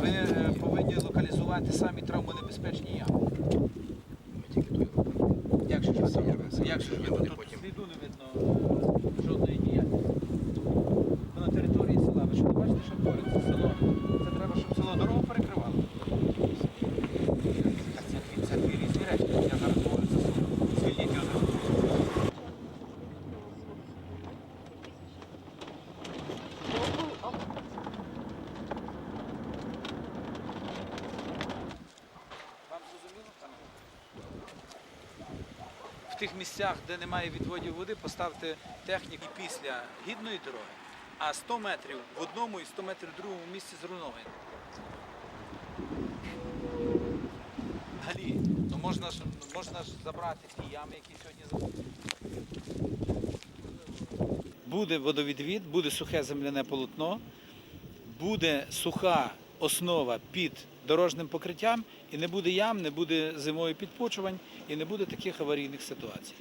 Ви е, повинні локалізувати самі травмонебезпечні ями. Ми тільки той робимо. Як же ж ви це Самі робите? Як же ж ви тут потім- сліду не видно е, жодної діяльності? Ви на території села. Ви що не бачите, що твориться? Це село тих місцях, де немає відводів води, поставте техніку після гідної дороги, а 100 метрів в одному і 100 метрів в другому місці зруйновані. Далі, ну можна ж, можна ж забрати ті ями, які сьогодні. Буде водовідвід, буде сухе земляне полотно, буде суха основа під дорожнім покриттям, і не буде ям, не буде зимою підпочувань, і не буде таких аварійних ситуацій.